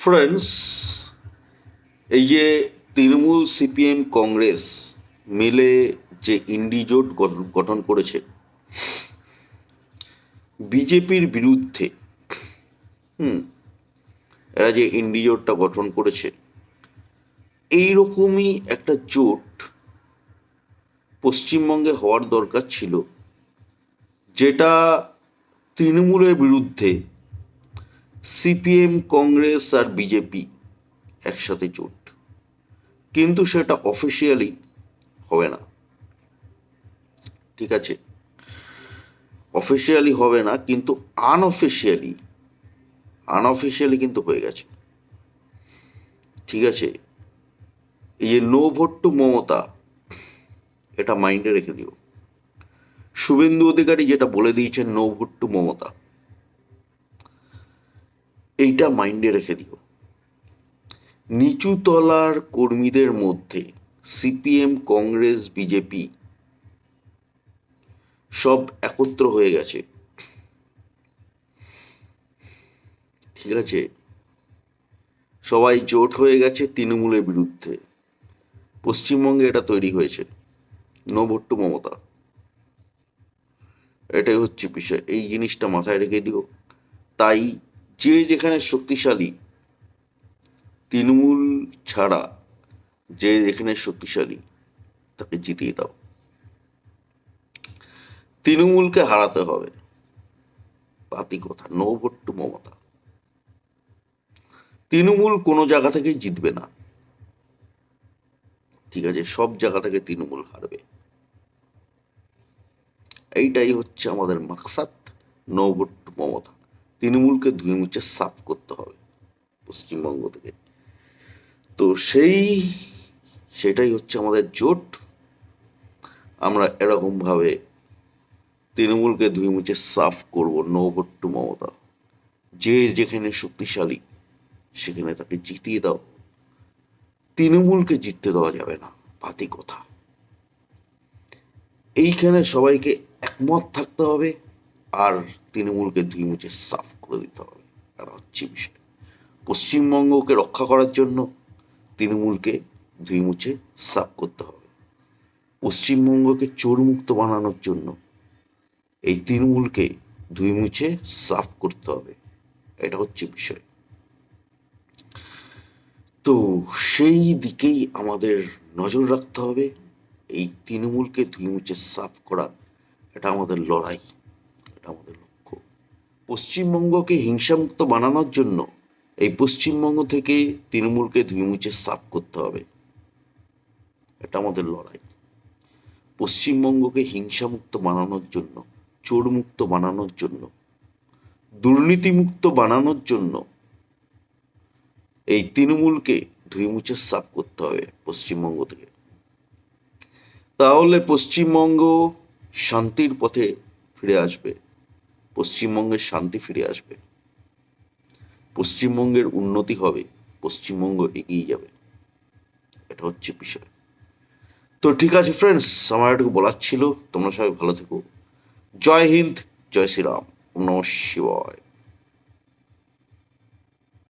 Friends এই যে Trinamool CPM Congress মিলে যে ইন্ডিজোট গঠন- করেছে, বিজেপির বিরুদ্ধে, হুম, এরা যে ইন্ডিজোটটা গঠন করেছে, এইরকমই একটা জোট পশ্চিমবঙ্গে হওয়ার দরকার ছিল, যেটা তৃণমূলের বিরুদ্ধে সিপিএম, কংগ্রেস আর বিজেপি একসাথে জোট। কিন্তু সেটা অফিসিয়ালি হবে না। ঠিক আছে? অফিসিয়ালি হবে না, কিন্তু আনঅফিসিয়ালি আনঅফিসিয়ালি কিন্তু হয়ে গেছে। ঠিক আছে? এই যে নো ভোট টু মমতা, এটা মাইন্ডে রেখে দিও। শুভেন্দু অধিকারী যেটা বলে দিয়েছেন, নো ভোট টু মমতা। এইটা মাইন্ডে রেখে দিও। নিচু তলার কর্মীদের মধ্যে সিপিএম, কংগ্রেস, বিজেপি সব একত্র হয়ে গেছে। ঠিক আছে? সবাই জোট হয়ে গেছে তৃণমূলের বিরুদ্ধে। পশ্চিমবঙ্গে এটা তৈরি হয়েছে। No vote to Mamata. এটাই হচ্ছে বিষয়। এই জিনিসটা মাথায় রেখে দিও। তাই যে যেখানে শক্তিশালী, তৃণমূল ছাড়া যে যেখানে শক্তিশালী, তাকে জিতিয়ে দাও। তৃণমূলকে হারাতে হবে। পাতি কথা no vote to Mamata. Trinamool কোনো জায়গা থেকেই জিতবে না। ঠিক আছে, সব জায়গা থেকে তৃণমূল হারবে। এইটাই হচ্ছে আমাদের মাকসাদ নো ভোট টু মমতা। তৃণমূলকে ধুয়ে মুছে সাফ করতে হবে পশ্চিমবঙ্গ থেকে। তো সেই, সেটাই হচ্ছে আমাদের জোট। আমরা এরকমভাবে তৃণমূলকে ধুয়ে মুছে সাফ করব নো ভোট টু মমতা। যে যেখানে শক্তিশালী, সেখানে তাকে জিতিয়ে দাও। তৃণমূলকে জিততে দেওয়া যাবে না পাতি কথা। এইখানে সবাইকে একমত থাকতে হবে আর তৃণমূলকে ধুই মুছে সাফ করে দিতে হবে আর হচ্ছে বিষয়। পশ্চিমবঙ্গকে রক্ষা করার জন্য তৃণমূলকে ধুই মুছে সাফ করতে হবে। পশ্চিমবঙ্গকে চোরমুক্ত বানানোর জন্য এই তৃণমূলকে ধুই মুছে সাফ করতে হবে। এটা হচ্ছে বিষয়। তো সেই দিকেই আমাদের নজর রাখতে হবে। এই তৃণমূলকে ধুই মুছে সাফ করা, এটা আমাদের লড়াই। এটা আমাদের লক্ষ্য পশ্চিমবঙ্গকে হিংসামুক্ত বানানোর জন্য এই পশ্চিমবঙ্গ থেকে তৃণমূলকে ধুই মুছে সাফ করতে হবে। এটা আমাদের লড়াই। পশ্চিমবঙ্গকে হিংসামুক্ত বানানোর জন্য, চোরমুক্ত বানানোর জন্য, দুর্নীতিমুক্ত বানানোর জন্য এই তৃণমূলকে ধুই মুছে সাফ করতে হবে পশ্চিমবঙ্গ থেকে। তাহলে পশ্চিমবঙ্গ শান্তির পথে ফিরে আসবে। পশ্চিমবঙ্গের শান্তি ফিরে আসবে। পশ্চিমবঙ্গের উন্নতি হবে, পশ্চিমবঙ্গ এগিয়ে যাবে। এটা হচ্ছে বিষয়। তো ঠিক আছে ফ্রেন্ডস আমার এটুকু বলার ছিল। তোমরা সবাই ভালো থেকো। জয় হিন্দ, জয় শ্রীরাম। নম শিবায়।